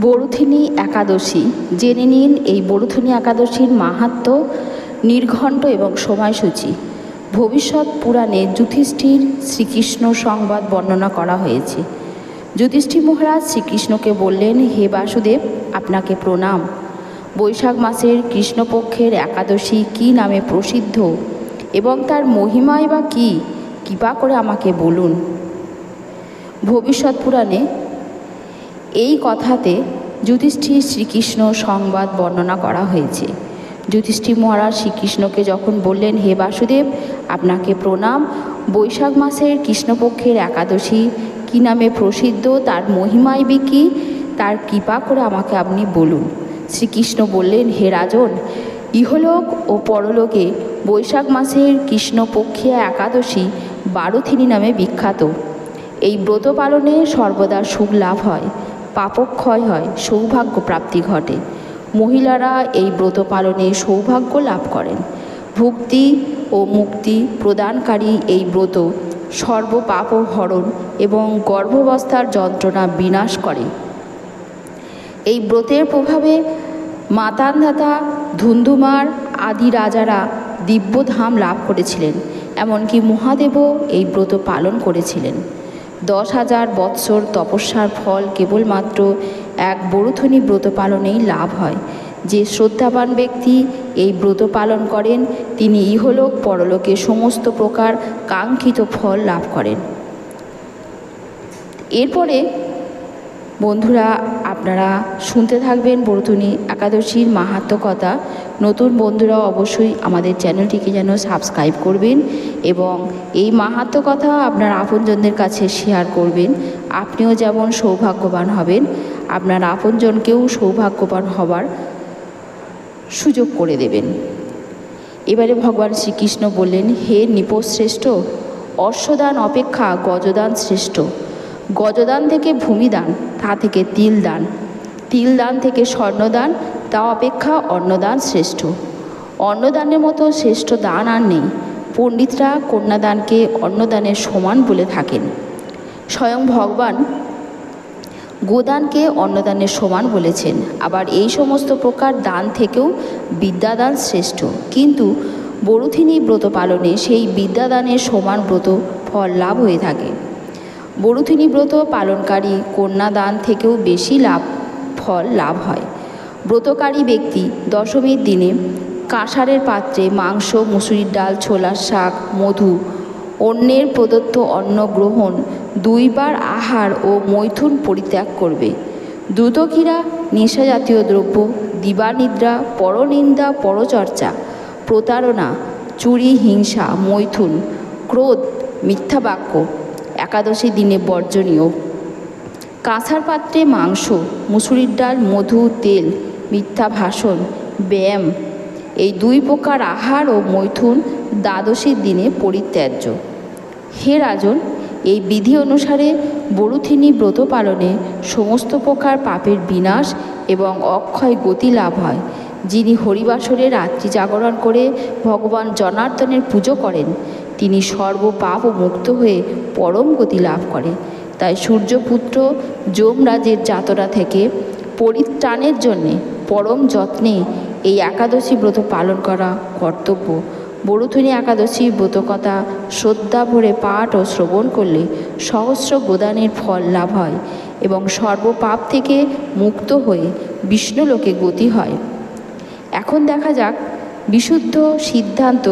বরুথিনী একাদশী। জেনে নিন এই বরুথিনী একাদশীর মাহাত্ম্য নির্ঘণ্ট এবং সময়সূচি। ভবিষ্যৎ পুরাণে যুধিষ্ঠির শ্রীকৃষ্ণ সংবাদ বর্ণনা করা হয়েছে। যুধিষ্ঠির মহারাজ শ্রীকৃষ্ণকে বললেন, হে বাসুদেব, আপনাকে প্রণাম। বৈশাখ মাসের কৃষ্ণপক্ষের একাদশী কী নামে প্রসিদ্ধ? এবং তার মহিমাই বা কী? কৃপা করে আমাকে বলুন। ভবিষ্যৎ পুরাণে এই কথাতে যুধিষ্ঠির শ্রীকৃষ্ণ সংবাদ বর্ণনা করা হয়েছে। যুধিষ্ঠির মহারাজ শ্রীকৃষ্ণকে যখন বললেন, হে বাসুদেব, আপনাকে প্রণাম। বৈশাখ মাসের কৃষ্ণপক্ষের একাদশী, কী নামে প্রসিদ্ধ, তার মহিমায় বিকি তার কৃপা করে আমাকে আপনি বলুন। শ্রীকৃষ্ণ বললেন, হে রাজন, ইহলোক ও পরলোকে বৈশাখ মাসের কৃষ্ণপক্ষিয়া একাদশী বারোথিনী নামে বিখ্যাত। এই ব্রত পালনে সর্বদা সুখ লাভ হয়। পাপক্ষয় হয়, সৌভাগ্য প্রাপ্তি ঘটে। মহিলারা এই ব্রত পালনে সৌভাগ্য লাভ করেন। ভক্তি ও মুক্তি প্রদানকারী এই ব্রত সর্বপাপ হরণ এবং গর্ভাবস্থার যন্ত্রণা বিনাশ করে। এই ব্রতের প্রভাবে মাতান্ধাতা, ধুন্ধুমার আদি রাজারা দিব্যধাম লাভ করেছিলেন, এমনকি মহাদেবও এই ব্রত পালন করেছিলেন। দশ হাজার বৎসর তপস্যার ফল কেবলমাত্র এক বরুথনী ব্রত পালনেই লাভ হয়। যে শ্রদ্ধাবান ব্যক্তি এই ব্রত পালন করেন, তিনি ইহলোক পরলোকে সমস্ত প্রকার কাঙ্ক্ষিত ফল লাভ করেন। এরপরে বন্ধুরা আপনারা শুনতে থাকবেন বরুথনী একাদশীর মাহাত্ম কথা। নতুন বন্ধুরা অবশ্যই আমাদের চ্যানেলটিকে যেন সাবস্ক্রাইব করবেন এবং এই মাহাত্ম কথা আপনার আপনজনদের কাছে শেয়ার করবেন। আপনিও যেমন সৌভাগ্যবান হবেন, আপনার আপনজনকেও সৌভাগ্যবান হবার সুযোগ করে দেবেন। এবারে ভগবান শ্রীকৃষ্ণ বললেন, হে নিপশ্রেষ্ঠ অশ্বদান অপেক্ষা গজদান শ্রেষ্ঠ। গজদান থেকে ভূমিদান, তা থেকে তিল দান তিল দান থেকে স্বর্ণদান তা অপেক্ষা অন্নদান শ্রেষ্ঠ। অন্নদানের মতো শ্রেষ্ঠ দান আর নেই। পণ্ডিতরা কন্যাদানকে অন্নদানের সমান বলে থাকেন। স্বয়ং ভগবান গোদানকে অন্নদানের সমান বলেছেন। আবার এই সমস্ত প্রকার দান থেকেও বিদ্যাদান শ্রেষ্ঠ। কিন্তু বরুথিনী ব্রত পালনে সেই বিদ্যাদানের সমান ব্রত ফল লাভ হয়ে থাকে। বরুথিনী ব্রত পালনকারী কন্যাদান থেকেও বেশি লাভ, ফল লাভ হয়। ব্রতকারী ব্যক্তি দশমীর দিনে কাঁসারের পাত্রে মাংস, মুসুরির ডাল, ছোলার শাক, মধু অন্যের প্রদত্ত অন্ন গ্রহণ দুইবার আহার ও মৈথুন পরিত্যাগ করবে। দ্রুতকীরা নেশাজাতীয় দ্রব্য, দিবানিদ্রা, পরনিন্দা, পরচর্চা, প্রতারণা, চুরি, হিংসা, মৈথুন, ক্রোধ, মিথ্যা বাক্য একাদশী দিনে বর্জনীয়। কাঁসার পাত্রে মাংস, মুসুরির ডাল, মধু, তেল, মিথ্যা ভাষণ, ব্যায়াম, এই দুই প্রকার আহার ও মৈথুন দ্বাদশীর দিনে পরিত্যাজ্য। হে রাজন, এই বিধি অনুসারে বরুথিনী ব্রত পালনে সমস্ত প্রকার পাপের বিনাশ এবং অক্ষয় গতি লাভ হয়। যিনি হরিবাসরে রাত্রি জাগরণ করে ভগবান জনার্দনের পুজো করেন তিনি সর্বপাপ ও মুক্ত হয়ে পরম গতি লাভ করে। তাই সূর্যপুত্র যমরাজের যাতনা থেকে পরিত্রাণের জন্যে পরম যত্নে এই একাদশী ব্রত পালন করা কর্তব্য। বরুথনী একাদশী ব্রতকথা শ্রদ্ধা ভরে পাঠ ও শ্রবণ করলে সহস্র গোদানের ফল লাভ হয় এবং সর্বপাপ থেকে মুক্ত হয়ে বিষ্ণুলোকে গতি হয়। এখন দেখা যাক বিশুদ্ধ সিদ্ধান্ত